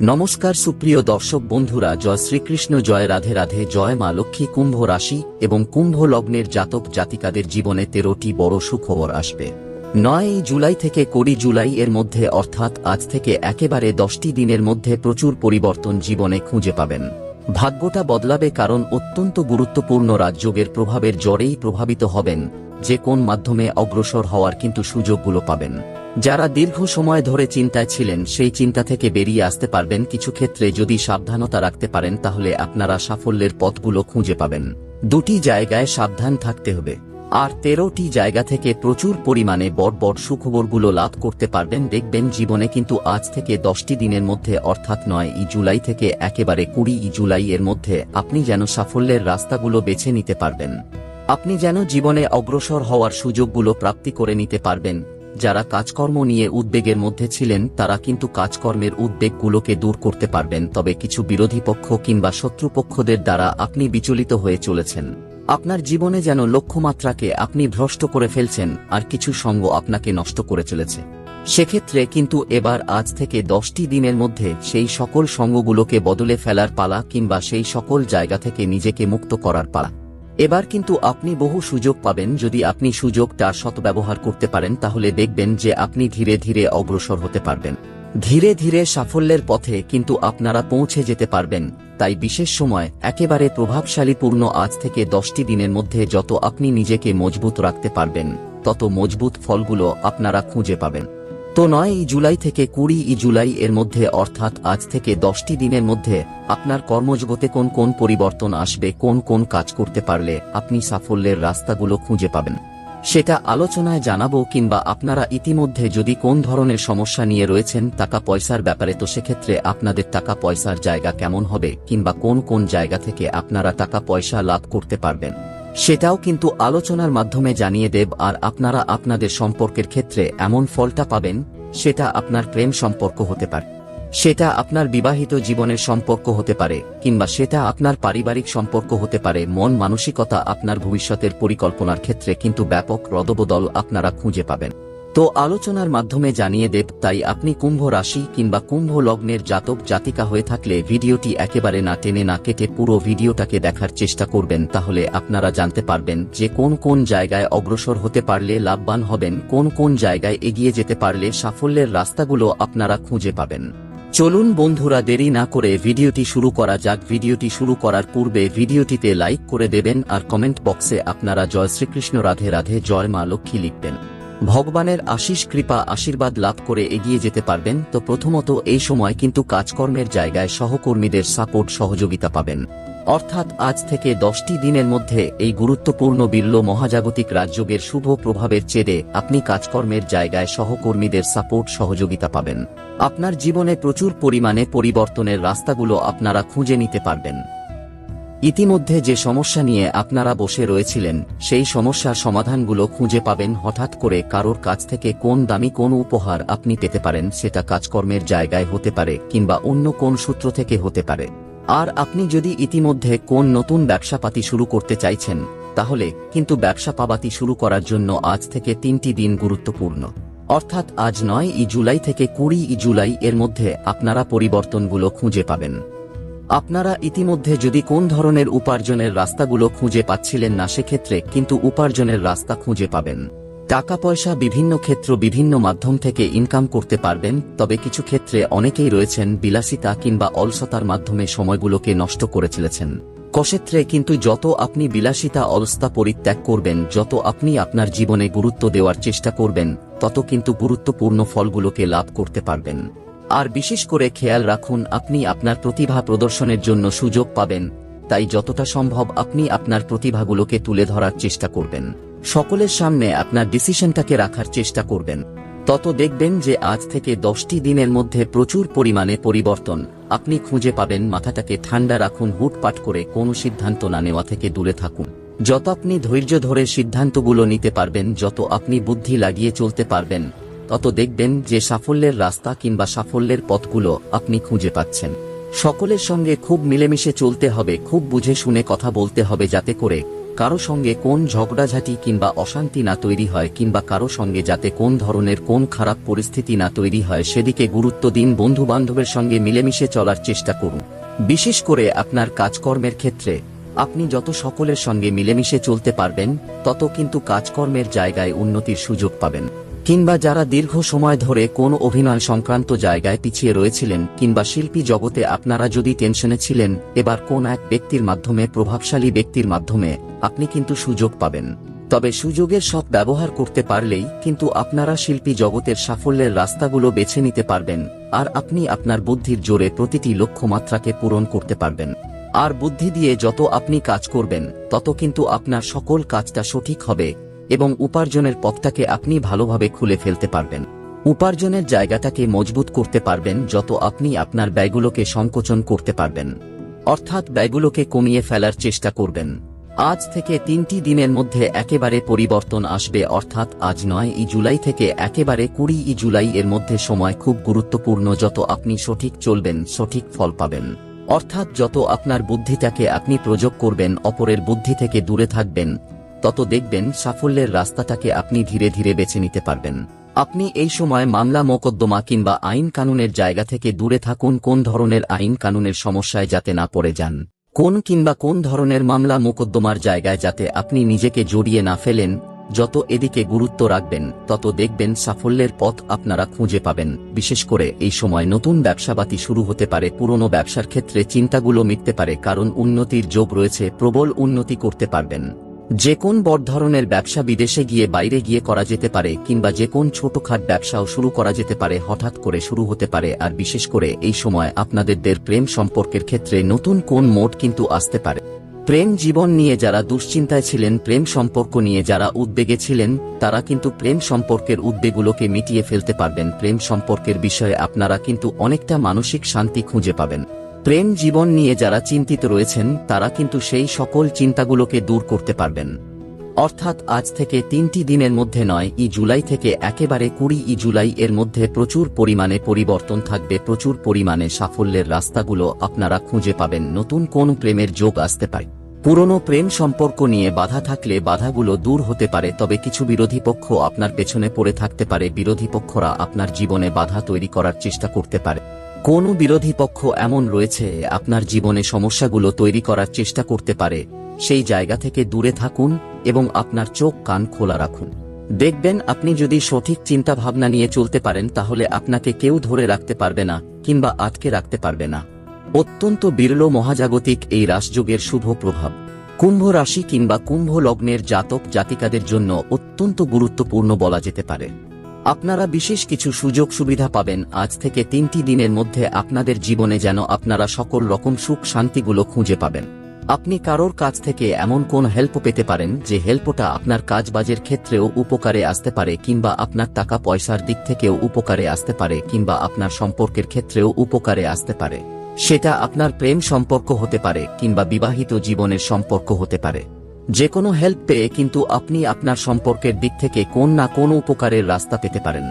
নমস্কার সুপ্রিয় দর্শক বন্ধুরা, জয় শ্রীকৃষ্ণ, জয় রাধে রাধে, জয় মা লক্ষ্মী কুম্ভ রাশি এবং কুম্ভ লগ্নের জাতক জাতিকাদের জীবনে তেরোটি বড় সুখবর আসবে। নয় জুলাই থেকে কুড়ি জুলাই এর মধ্যে অর্থাৎ আজ থেকে একেবারে দশটি দিনের মধ্যে প্রচুর পরিবর্তন জীবনে খুঁজে পাবেন। ভাগ্যটা বদলাবে কারণ অত্যন্ত গুরুত্বপূর্ণ রাজযোগের প্রভাবের জ্বরেই প্রভাবিত হবেন, যে কোন মাধ্যমে অগ্রসর হওয়ার কিন্তু সুযোগগুলো পাবেন। যারা দীর্ঘ সময় ধরে চিন্তায় ছিলেন, সেই চিন্তা থেকে বেরিয়ে আসতে পারবেন কিছু ক্ষেত্রে যদি সাবধানতা রাখতে পারেন, তাহলে আপনারা সাফল্যের পথগুলো খুঁজে পাবেন। দুটি জায়গায় সাবধান থাকতে হবে। আর তেরোটি জায়গা থেকে প্রচুর পরিমাণে বড় বড় সুখবরগুলো লাভ করতে পারবেন। দেখবেন জীবনে কিন্তু আজ থেকে দশটি দিনের মধ্যে, অর্থাৎ নয় ই জুলাই থেকে একেবারে কুড়ি ই জুলাই এর মধ্যে, আপনি যেন সাফল্যের রাস্তাগুলো বেছে নিতে পারবেন। আপনি যেন জীবনে অগ্রসর হওয়ার সুযোগগুলো প্রাপ্তি করে নিতে পারবেন। যারা কাজকর্ম নিয়ে উদ্বেগের মধ্যে ছিলেন, তারা কিন্তু কাজকর্মের উদ্বেগগুলোকে দূর করতে পারবেন। তবে কিছু বিরোধী পক্ষ কিংবা শত্রুপক্ষদের দ্বারা আপনি বিচলিত হয়ে চলেছেন। আপনার জীবনে যেন লক্ষ্যমাত্রাকে আপনি ভ্রষ্ট করে ফেলছেন, আর কিছু সঙ্গ আপনাকে নষ্ট করে চলেছে। সেক্ষেত্রে কিন্তু এবার আজ থেকে দশটি দিনের মধ্যে সেই সকল সঙ্গগুলোকে বদলে ফেলার পালা কিংবা সেই সকল জায়গা থেকে নিজেকে মুক্ত করার পালা। এবার কিন্তু আপনি বহু সুযোগ পাবেন যদি আপনি সুযোগটা সৎব্যবহার করতে পারেন, তাহলে দেখবেন যে আপনি ধীরে ধীরে অগ্রসর হতে পারবেন। ধীরে ধীরে সাফল্যের পথে কিন্তু আপনারা পৌঁছে যেতে পারবেন। তাই বিশেষ সময়, একেবারে প্রভাবশালীপূর্ণ আজ থেকে দশটি দিনের মধ্যে যত আপনি নিজেকে মজবুত রাখতে পারবেন, তত মজবুত ফলগুলো আপনারা খুঁজে পাবেন। তো নয় জুলাই থেকে কুড়ি জুলাই এর মধ্যে, অর্থাৎ আজ থেকে দশটি দিনের মধ্যে, আপনার কর্মজগতে কোন কোন পরিবর্তন আসবে, কোন কোন কাজ করতে পারলে আপনি সাফল্যের রাস্তাগুলো খুঁজে পাবেন। সেটা আলোচনায় জানাব কিংবা আপনারা ইতিমধ্যে যদি কোন ধরনের সমস্যা নিয়ে রয়েছেন টাকা পয়সার ব্যাপারে, তো সেক্ষেত্রে আপনাদের টাকা পয়সার জায়গা কেমন হবে কিংবা কোন কোন জায়গা থেকে আপনারা টাকা পয়সা লাভ করতে পারবেন। সেটাও কিন্তু আলোচনার মাধ্যমে জানিয়ে দেব, আর আপনারা আপনাদের সম্পর্কের ক্ষেত্রে এমন ফলটা পাবেন, সেটা আপনার প্রেম সম্পর্ক হতে পারে। সেটা আপনার বিবাহিত জীবনের সম্পর্ক হতে পারে, কিংবা সেটা আপনার পারিবারিক সম্পর্ক হতে পারে। মন মানসিকতা আপনার ভবিষ্যতের পরিকল্পনার ক্ষেত্রে কিন্তু ব্যাপক রদবদল আপনারা খুঁজে পাবেন। তো আলোচনার মাধ্যমে জানিয়ে দেব, তাই আপনি কুম্ভ রাশি কিংবা কুম্ভ লগ্নের জাতক জাতিকা হয়ে থাকলে ভিডিওটি একেবারে না টেনে না কেটে পুরো ভিডিওটাকে দেখার চেষ্টা করবেন, তাহলে আপনারা জানতে পারবেন যে কোন কোন জায়গায় অগ্রসর হতে পারলে লাভবান হবেন, কোন কোন জায়গায় এগিয়ে যেতে পারলে সাফল্যের রাস্তাগুলো আপনারা খুঁজে পাবেন। চলুন বন্ধুরা, দেরি না করে ভিডিওটি শুরু করা যাক। ভিডিওটি শুরু করার পূর্বে ভিডিওটিতে লাইক করে দেবেন আর কমেন্ট বক্সে আপনারা জয় শ্রীকৃষ্ণ, রাধে রাধে, জয় মা লক্ষ্মী লিখবেন। ভগবানের আশিস কৃপা আশীর্বাদ লাভ করে এগিয়ে যেতে পারবেন, তো প্রথমত এই সময় কিন্তু কাজকর্মের জায়গায় সহকর্মীদের সাপোর্ট সহযোগিতা পাবেন। অর্থাৎ আজ থেকে দশটি দিনের মধ্যে এই গুরুত্বপূর্ণ বিল্ল মহাজাগতিক রাজযোগের শুভ প্রভাবের চেদে আপনি কাজকর্মের জায়গায় সহকর্মীদের সাপোর্ট সহযোগিতা পাবেন। আপনার জীবনে প্রচুর পরিমাণে পরিবর্তনের রাস্তাগুলো আপনারা খুঁজে নিতে পারবেন। ইতিমধ্যে যে সমস্যা নিয়ে আপনারা বসে রয়েছিলেন, সেই সমস্যার সমাধানগুলো খুঁজে পাবেন হঠাৎ করে কারোর কাছ থেকে কোন দামি কোন উপহার আপনি পেতে পারেন, সেটা কাজকর্মের জায়গায় হতে পারে কিংবা অন্য কোন সূত্র থেকে হতে পারে। আর আপনি যদি ইতিমধ্যে কোন নতুন ব্যবসাপাতি শুরু করতে চাইছেন, তাহলে কিন্তু ব্যবসা পাবাতি শুরু করার জন্য আজ থেকে তিনটি দিন গুরুত্বপূর্ণ। অর্থাৎ আজ নয় ই জুলাই থেকে কুড়ি ই জুলাই এর মধ্যে আপনারা পরিবর্তনগুলো খুঁজে পাবেন। আপনারা ইতিমধ্যে যদি কোন ধরনের উপার্জনের রাস্তাগুলো খুঁজে পাচ্ছিলেন না, সেক্ষেত্রে কিন্তু উপার্জনের রাস্তা খুঁজে পাবেন। টাকা পয়সা বিভিন্ন ক্ষেত্র বিভিন্ন মাধ্যম থেকে ইনকাম করতে পারবেন, তবে কিছু ক্ষেত্রে অনেকেই রয়েছেন বিলাসিতা কিংবা অলসতার মাধ্যমে সময়গুলোকে নষ্ট করে চলেছেন। কক্ষেত্রে কিন্তু যত আপনি বিলাসিতা, অলস্তা পরিত্যাগ করবেন, যত আপনি আপনার জীবনে গুরুত্ব দেওয়ার চেষ্টা করবেন, তত কিন্তু গুরুত্বপূর্ণ ফলগুলোকে লাভ করতে পারবেন। আর বিশেষ করে খেয়াল রাখুন, আপনি আপনার প্রতিভা প্রদর্শনের জন্য সুযোগ পাবেন, তাই যতটা সম্ভব আপনি আপনার প্রতিভাগুলোকে তুলে ধরার চেষ্টা করবেন। সকলের সামনে আপনার ডিসিশনটাকে রাখার চেষ্টা করবেন। তত দেখবেন যে আজ থেকে দশটি দিনের মধ্যে প্রচুর পরিমাণে পরিবর্তন। আপনি খুঁজে পাবেন, মাথাটাকে ঠান্ডা রাখুন, হুটপাট করে কোনো সিদ্ধান্ত না নেওয়া থেকে দূরে থাকুন। যত আপনি ধৈর্য ধরে সিদ্ধান্তগুলো নিতে পারবেন, যত আপনি বুদ্ধি লাগিয়ে চলতে পারবেন তত দেখবেন যে সাফল্যের রাস্তা কিংবা সাফল্যের পথগুলো আপনি খুঁজে পাচ্ছেন। সকলের সঙ্গে খুব মিলেমিশে চলতে হবে, খুব বুঝে শুনে কথা বলতে হবে যাতে করে কারও সঙ্গে কোন ঝগড়াঝাটি কিংবা অশান্তি না তৈরি হয় কিংবা কারও সঙ্গে যাতে কোন ধরনের কোন খারাপ পরিস্থিতি না তৈরি হয় সেদিকে গুরুত্ব দিন বন্ধু বান্ধবের সঙ্গে মিলেমিশে চলার চেষ্টা করুন। বিশেষ করে আপনার কাজকর্মের ক্ষেত্রে, আপনি যত সকলের সঙ্গে মিলেমিশে চলতে পারবেন, তত কিন্তু কাজকর্মের জায়গায় উন্নতির সুযোগ পাবেন। কিংবা যারা দীর্ঘ সময় ধরে কোন অভিনয় সংক্রান্ত জায়গায় পিছিয়ে রয়েছিলেন কিংবা শিল্পী জগতে আপনারা যদি টেনশনে ছিলেন, এবার কোন এক ব্যক্তির মাধ্যমে, প্রভাবশালী ব্যক্তির মাধ্যমে, আপনি কিন্তু সুযোগ পাবেন। তবে সুযোগের সব ব্যবহার করতে পারলেই কিন্তু আপনারা শিল্পী জগতের সাফল্যের রাস্তাগুলো বেছে নিতে পারবেন, আর আপনি আপনার বুদ্ধির জোরে প্রতিটি লক্ষ্যমাত্রাকে পূরণ করতে পারবেন। আর বুদ্ধি দিয়ে যত আপনি কাজ করবেন, তত কিন্তু আপনার সকল কাজটা সঠিক হবে। এবং উপার্জনের পথটাকে আপনি ভালোভাবে খুলে ফেলতে পারবেন। উপার্জনের জায়গাটাকে মজবুত করতে পারবেন যত আপনি আপনার ব্যয়গুলোকে সংকোচন করতে পারবেন। অর্থাৎ ব্যয়গুলোকে কমিয়ে ফেলার চেষ্টা করবেন। আজ থেকে তিনটি দিনের মধ্যে একেবারে পরিবর্তন আসবে, অর্থাৎ আজ নয় ই জুলাই থেকে একেবারে কুড়ি ই জুলাই এর মধ্যে সময় খুব গুরুত্বপূর্ণ যত আপনি সঠিক চলবেন, সঠিক ফল পাবেন। অর্থাৎ যত আপনার বুদ্ধিটাকে আপনি প্রয়োগ করবেন, অপরের বুদ্ধি থেকে দূরে থাকবেন তত দেখবেন সাফল্যের রাস্তাটাকে আপনি ধীরে ধীরে বেছে নিতে পারবেন। আপনি এই সময় মামলা, মোকদ্দমা কিংবা আইন কানুনের জায়গা থেকে দূরে থাকুন কোন ধরনের আইন কানুনের সমস্যায় যাতে না পড়ে যান। কোন কিংবা কোন ধরনের মামলা, মোকদ্দমার জায়গায় যাতে আপনি নিজেকে জড়িয়ে না ফেলেন, যত এদিকে গুরুত্ব রাখবেন, তত দেখবেন সাফল্যের পথ আপনারা খুঁজে পাবেন। বিশেষ করে এই সময় নতুন ব্যবসাবাতি শুরু হতে পারে, পুরনো ব্যবসার ক্ষেত্রে চিন্তাগুলো মিটতে পারে, কারণ উন্নতির যোগ রয়েছে, প্রবল উন্নতি করতে পারবেন। যে কোন বড় ধরনের ব্যবসা বিদেশে গিয়ে বাইরে গিয়ে করা যেতে পারে কিংবা যে কোন ছোটখাট ব্যবসাও শুরু করা যেতে পারে, হঠাৎ করে শুরু হতে পারে। আর বিশেষ করে এই সময় আপনাদের দের প্রেম সম্পর্কের ক্ষেত্রে নতুন কোন মোড কিন্তু আসতে পারে। প্রেম জীবন নিয়ে যারা দুশ্চিন্তায় ছিলেন, প্রেম সম্পর্ক নিয়ে যারা উদ্বেগে ছিলেন, তারা কিন্তু প্রেম সম্পর্কের উদ্বেগগুলোকে মিটিয়ে ফেলতে পারবেন। প্রেম সম্পর্কের বিষয়ে আপনারা কিন্তু অনেকটা মানসিক শান্তি খুঁজে পাবেন। প্রেম জীবন নিয়ে যারা চিন্তিত রয়েছেন, তারা কিন্তু সেই সকল চিন্তাগুলোকে দূর করতে পারবেন। অর্থাৎ আজ থেকে তিনটি দিনের মধ্যে নয়, ই জুলাই থেকে একেবারে কুড়ি ই জুলাই এর মধ্যে প্রচুর পরিমাণে পরিবর্তন থাকবে, প্রচুর পরিমাণে সাফল্যের রাস্তাগুলো আপনারা খুঁজে পাবেন, নতুন কোন প্রেমের যোগ আসতে পারে। পুরনো প্রেম সম্পর্ক নিয়ে বাধা থাকলে বাধাগুলো দূর হতে পারে, তবে কিছু বিরোধী পক্ষ আপনার পেছনে পড়ে থাকতে পারে, বিরোধী পক্ষরা আপনার জীবনে বাধা তৈরি করার চেষ্টা করতে পারে। কোন বিরোধী পক্ষ এমন রয়েছে, আপনার জীবনে সমস্যাগুলো তৈরি করার চেষ্টা করতে পারে। সেই জায়গা থেকে দূরে থাকুন এবং আপনার চোখ কান খোলা রাখুন। দেখবেন আপনি যদি সঠিক চিন্তা ভাবনা নিয়ে চলতে পারেন, তাহলে আপনাকে কেউ ধরে রাখতে পারবে না কিংবা আটকে রাখতে পারবে না। অত্যন্ত বিরল মহাজাগতিক এই রাসযোগের শুভ প্রভাব। কুম্ভ রাশি কিংবা কুম্ভ লগ্নের জাতক জাতিকাদের জন্য অত্যন্ত গুরুত্বপূর্ণ বলা যেতে পারে। আপনারা বিশেষ কিছু সুযোগ সুবিধা পাবেন। আজ থেকে তিনটি দিনের মধ্যে আপনাদের জীবনে যেন আপনারা সকল রকম সুখ শান্তিগুলো খুঁজে পাবেন। আপনি কারোর কাছ থেকে এমন কোন হেল্প পেতে পারেন যে হেল্পটা আপনার কাজবাজের ক্ষেত্রেও উপকারে আসতে পারে কিংবা আপনার টাকা পয়সার দিক থেকেও উপকারে আসতে পারে কিংবা আপনার সম্পর্কের ক্ষেত্রেও উপকারে আসতে পারে। সেটা আপনার প্রেম সম্পর্ক হতে পারে কিংবা বিবাহিত জীবনের সম্পর্ক হতে পারে। যে কোনো হেল্প পেয়ে কিন্তু আপনি আপনার সম্পর্কের দিক থেকে কোন না কোন উপকারের রাস্তা পেতে পারেন।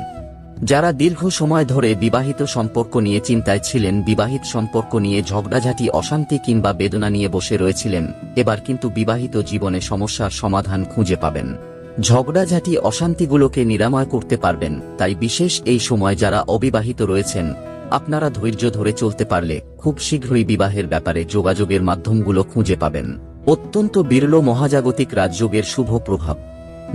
যারা দীর্ঘ সময় ধরে বিবাহিত সম্পর্ক নিয়ে চিন্তায় ছিলেন, বিবাহিত সম্পর্ক নিয়ে ঝগড়াঝাটি, অশান্তি কিংবা বেদনা নিয়ে বসে রয়েছিলেন, এবার কিন্তু বিবাহিত জীবনে সমস্যার সমাধান খুঁজে পাবেন। ঝগড়াঝাটি, অশান্তিগুলোকে নিরাময় করতে পারবেন, তাই বিশেষ এই সময় যারা অবিবাহিত রয়েছেন, আপনারা ধৈর্য ধরে চলতে পারলে খুব শীঘ্রই বিবাহের ব্যাপারে যোগাযোগের মাধ্যমগুলো খুঁজে পাবেন। অত্যন্ত বিরল মহাজাগতিক রাজযোগের শুভ প্রভাব,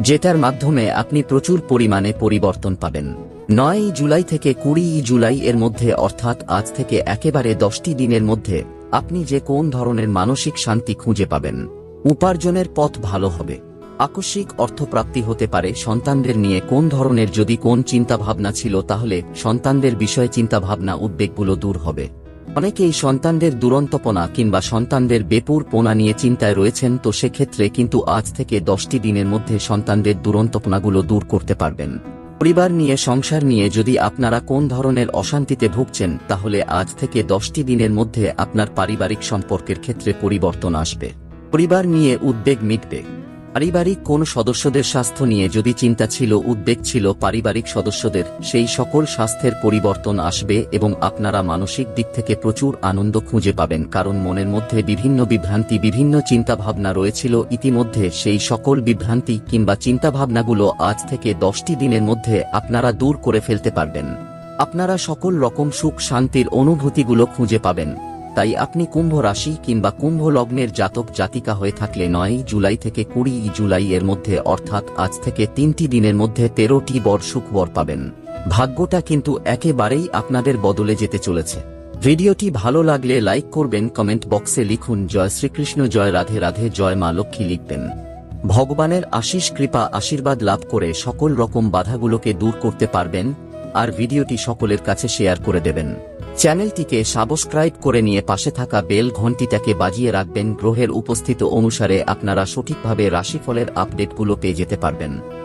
যেটার মাধ্যমে আপনি প্রচুর পরিমাণে পরিবর্তন পাবেন। নয় জুলাই থেকে কুড়ি জুলাই এর মধ্যে, অর্থাৎ আজ থেকে একেবারে দশটি দিনের মধ্যে, আপনি যে কোন ধরনের মানসিক শান্তি খুঁজে পাবেন, উপার্জনের পথ ভালো হবে। আকস্মিক অর্থপ্রাপ্তি হতে পারে, সন্তানদের নিয়ে কোন ধরনের যদি কোন চিন্তাভাবনা ছিল, তাহলে সন্তানদের বিষয়ে চিন্তাভাবনা উদ্বেগগুলো দূর হবে। অনেকেই সন্তানদের দুরন্তপনা কিংবা সন্তানদের বেপুর পোনা নিয়ে চিন্তায় রয়েছেন, তো সেক্ষেত্রে কিন্তু আজ থেকে দশটি দিনের মধ্যে সন্তানদের দুরন্তপনাগুলো দূর করতে পারবেন। পরিবার নিয়ে, সংসার নিয়ে যদি আপনারা কোন ধরনের অশান্তিতে ভুগছেন, তাহলে আজ থেকে দশটি দিনের মধ্যে আপনার পারিবারিক সম্পর্কের ক্ষেত্রে পরিবর্তন আসবে। পরিবার নিয়ে উদ্বেগ মিটবে। পারিবারিক কোন সদস্যদের স্বাস্থ্য নিয়ে যদি চিন্তা ছিল, উদ্বেগ ছিল পারিবারিক সদস্যদের, সেই সকল স্বাস্থ্যের পরিবর্তন আসবে এবং আপনারা মানসিক দিক থেকে প্রচুর আনন্দ খুঁজে পাবেন। কারণ মনের মধ্যে বিভিন্ন বিভ্রান্তি, বিভিন্ন চিন্তাভাবনা রয়েছিল। ইতিমধ্যে সেই সকল বিভ্রান্তি কিংবা চিন্তাভাবনাগুলো আজ থেকে দশটি দিনের মধ্যে আপনারা দূর করে ফেলতে পারবেন। আপনারা সকল রকম সুখ, শান্তির অনুভূতিগুলো খুঁজে পাবেন। তাই আপনি কুম্ভ রাশি কিংবা কুম্ভ লগ্নের জাতক জাতিকা হয়ে থাকলে নয় জুলাই থেকে কুড়ি জুলাই এর মধ্যে, অর্থাৎ আজ থেকে তিনটি দিনের মধ্যে তেরোটি বর সুখবর পাবেন। ভাগ্যটা কিন্তু একেবারেই আপনাদের বদলে যেতে চলেছে। ভিডিওটি ভালো লাগলে লাইক করবেন, কমেন্ট বক্সে লিখুন, জয় শ্রীকৃষ্ণ, জয় রাধে রাধে, জয় মা লক্ষ্মী লিখবেন। ভগবানের আশিস কৃপা আশীর্বাদ লাভ করে সকল রকম বাধাগুলোকে দূর করতে পারবেন, আর ভিডিওটি সকলের কাছে শেয়ার করে দেবেন। চ্যানেলটিকে সাবস্ক্রাইব করে নিয়ে পাশে থাকা বেল ঘন্টিটাকে বাজিয়ে রাখবেন। গ্রহের উপস্থিত অনুসারে আপনারা সঠিকভাবে রাশিফলের আপডেটগুলো পেয়ে যেতে পারবেন।